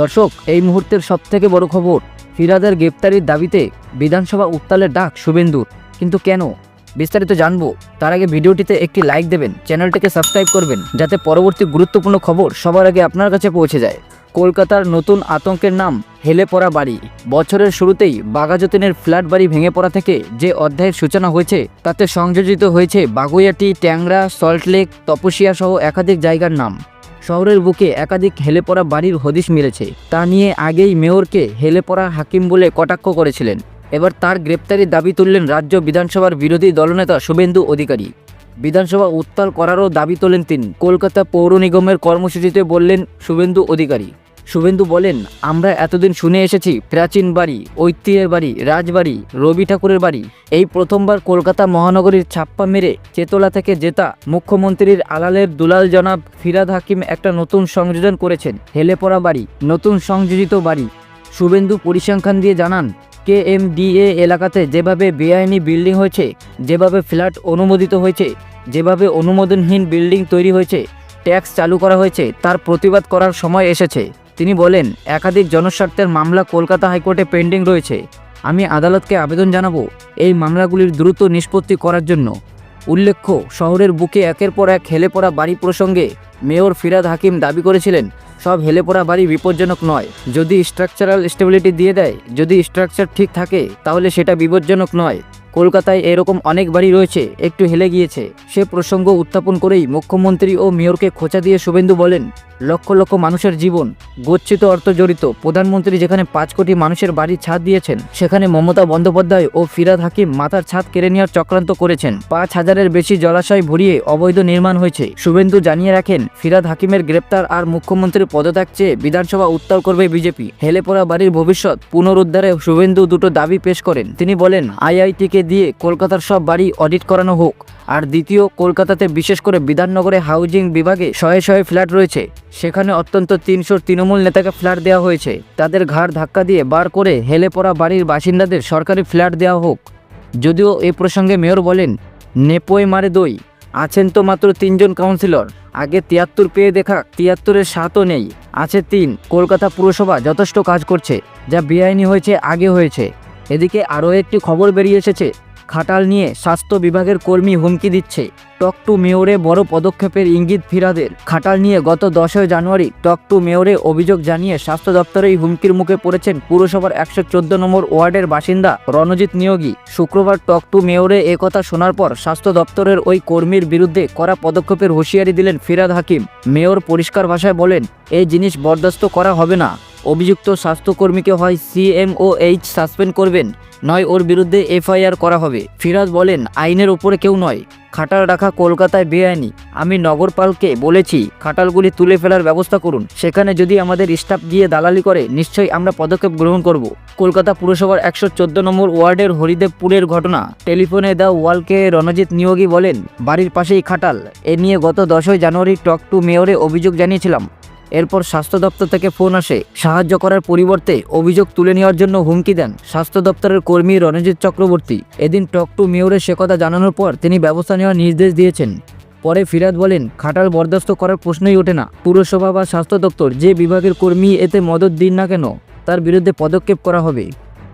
দর্শক, এই মুহূর্তের সবথেকে বড় খবর, ফিরাদের গ্রেপ্তারির দাবিতে বিধানসভা উত্তালের ডাক শুভেন্দুর। কিন্তু কেন? বিস্তারিত জানব। তার আগে ভিডিওটিতে একটি লাইক দেবেন, চ্যানেলটিকে সাবস্ক্রাইব করবেন, যাতে পরবর্তী গুরুত্বপূর্ণ খবর সবার আগে আপনার কাছে পৌঁছে যায়। কলকাতার নতুন আতঙ্কের নাম, হেলে পড়া বাড়ি। বছরের শুরুতেই বাগাযতীনের ফ্ল্যাট বাড়ি ভেঙে পড়া থেকে যে অধ্যায়ের সূচনা হয়েছে, তাতে সংযোজিত হয়েছে বাগুইয়াটি, ট্যাংরা সল্টলেক তপসিয়া সহ একাধিক জায়গার নাম। শহরের বুকে একাধিক হেলে পড়া বাড়ির হদিশ মিলেছে। তা নিয়ে আগেই মেয়রকে হেলে পড়া হাকিম বলে কটাক্ষ করেছিলেন। এবার তার গ্রেপ্তারি দাবি তুললেন রাজ্য বিধানসভার বিরোধী দলনেতা শুভেন্দু অধিকারী। বিধানসভা উত্তাল করারও দাবি তোলেন তিনি। কলকাতা পৌর নিগমের কর্মসূচিতে বললেন শুভেন্দু অধিকারী। শুভেন্দু বলেন, আমরা এতদিন শুনে এসেছি প্রাচীন বাড়ি, ঐতিহ্যের বাড়ি, রাজবাড়ি, রবি ঠাকুরের বাড়ি। এই প্রথমবার কলকাতা মহানগরীর ছাপ্পা মেরে চেতলা থেকে জেতা মুখ্যমন্ত্রীর আলালের দুলাল জনাব ফিরাদ হাকিম একটা নতুন সংযোজন করেছেন হেলে পড়া বাড়ি, নতুন সংযোজিত বাড়ি। শুভেন্দু পরিসংখ্যান দিয়ে জানান কে এম এলাকাতে যেভাবে বেআইনি বিল্ডিং হয়েছে, যেভাবে ফ্ল্যাট অনুমোদিত হয়েছে, যেভাবে অনুমোদনহীন বিল্ডিং তৈরি হয়েছে, ট্যাক্স চালু করা হয়েছে, তার প্রতিবাদ করার সময় এসেছে। তিনি বলেন, একাধিক জনস্বার্থের মামলা কলকাতা হাইকোর্টে পেন্ডিং রয়েছে। আমি আদালতকে আবেদন জানাব এই মামলাগুলির দ্রুত নিষ্পত্তি করার জন্য। উল্লেখ্য, শহরের বুকে একের পর এক হেলে পড়া বাড়ি প্রসঙ্গে মেয়র ফিরাদ হাকিম দাবি করেছিলেন, সব হেলে পড়া বাড়ি বিপজ্জনক নয়। যদি স্ট্রাকচারাল স্টেবিলিটি দিয়ে দেয়, যদি স্ট্রাকচার ঠিক থাকে, তাহলে সেটা বিপজ্জনক নয়। কলকাতায় এরকম অনেক বাড়ি রয়েছে, একটু হেলে গিয়েছে। সে প্রসঙ্গ উত্থাপন করেই মুখ্যমন্ত্রী ও মেয়রকে খোঁচা দিয়ে শুভেন্দু বলেন লক্ষ লক্ষ মানুষের জীবন গচ্ছিত অর্থ জড়িত প্রধানমন্ত্রী যেখানে পাঁচ কোটি মানুষের বাড়ির ছাদ দিয়েছেন, সেখানে মমতা বন্দ্যোপাধ্যায় ও ফিরাদ হাকিম মাথার ছাদ কেড়ে নেওয়ার চক্রান্ত করেছেন। পাঁচ হাজারের বেশি জলাশয় ভরিয়ে অবৈধ নির্মাণ হয়েছে। শুভেন্দু জানিয়ে রাখেন, ফিরাদ হাকিমের গ্রেপ্তার আর মুখ্যমন্ত্রীর পদত্যাগ চেয়ে বিধানসভা উত্তাল করবে বিজেপি। হেলে পড়া বাড়ির ভবিষ্যৎ পুনরুদ্ধারে শুভেন্দু দুটো দাবি পেশ করেন। তিনি বলেন, আইআইটিকে দিয়ে কলকাতার সব বাড়ি অডিট করানো হোক। আর দ্বিতীয়, কলকাতাতে বিশেষ করে বিধাননগরে হাউজিং বিভাগে শয়ে শয়ে ফ্ল্যাট রয়েছে। সেখানে অত্যন্ত তিনশোর তৃণমূল নেতাকে ফ্ল্যাট দেওয়া হয়েছে। তাদের ঘাড় ধাক্কা দিয়ে বার করে হেলে পড়া বাড়ির বাসিন্দাদের সরকারি ফ্ল্যাট দেওয়া হোক। যদিও এ প্রসঙ্গে মেয়র বলেন, নেপোয় মারে দই। আছেন তো মাত্র তিনজন কাউন্সিলর। আগে তিয়াত্তর পেয়ে দেখা তিয়াত্তরের সাতও নেই। আছে তিন। কলকাতা পুরসভা যথেষ্ট কাজ করছে, যা বেআইনি হয়েছে, আগে হয়েছে। এদিকে আরও একটি খবর বেরিয়ে এসেছে খাটাল নিয়ে স্বাস্থ্য বিভাগের কর্মী হুমকি দিচ্ছে। টক টু মেয়রে বড় পদক্ষেপের ইঙ্গিত ফিরাদের। খাটাল নিয়ে গত দশই জানুয়ারি টক টু মেয়রে অভিযোগ জানিয়ে স্বাস্থ্য দপ্তরেই হুমকির মুখে পড়েছেন পুরসভার একশো চোদ্দ নম্বর ওয়ার্ডের বাসিন্দা রণজিৎ নিয়োগী। শুক্রবার টক টু মেয়রে একথা শোনার পর স্বাস্থ্য দপ্তরের ওই কর্মীর বিরুদ্ধে কড়া পদক্ষেপের হুঁশিয়ারি দিলেন ফিরাদ হাকিম। মেয়র পরিষ্কার ভাষায় বলেন, এই জিনিস বরদাস্ত করা হবে না। অভিযুক্ত স্বাস্থ্যকর্মীকে হয় সিএমওএইচ সাসপেন্ড করবেন। নয়, ওর বিরুদ্ধে এফআইআর করা হবে। ফিরাজ বলেন, আইনের ওপরে কেউ নয়। খাটাল রাখা কলকাতায় বেআইনি। আমি নগরপালকে বলেছি, খাটালগুলি তুলে ফেলার ব্যবস্থা করুন। সেখানে যদি আমাদের স্টাফ গিয়ে দালালি করে, নিশ্চয়ই আমরা পদক্ষেপ গ্রহণ করব। কলকাতা পুরসভার একশো চোদ্দ নম্বর ওয়ার্ডের হরিদেবপুরের ঘটনা। টেলিফোনে দ্য ওয়ালকে রণজিৎ নিয়োগী বলেন, বাড়ির পাশেই খাটাল। এ নিয়ে গত দশই জানুয়ারি টক টু মেয়রে অভিযোগ জানিয়েছিলাম। এরপর স্বাস্থ্য দপ্তর থেকে ফোন আসে। সাহায্য করার পরিবর্তে অভিযোগ তুলে নেওয়ার জন্য হুমকি দেন স্বাস্থ্য দপ্তরের কর্মী রণজিৎ চক্রবর্তী। এদিন টক টু মেয়রের সে কথা জানানোর পর তিনি ব্যবস্থা নেওয়ার নির্দেশ দিয়েছেন। পরে ফিরাদ বলেন, খাটাল বরদাস্ত করার প্রশ্নই ওঠে না। পুরসভা বা স্বাস্থ্য দপ্তর যে বিভাগের কর্মী এতে মদত দিন না কেন? তার বিরুদ্ধে পদক্ষেপ করা হবে।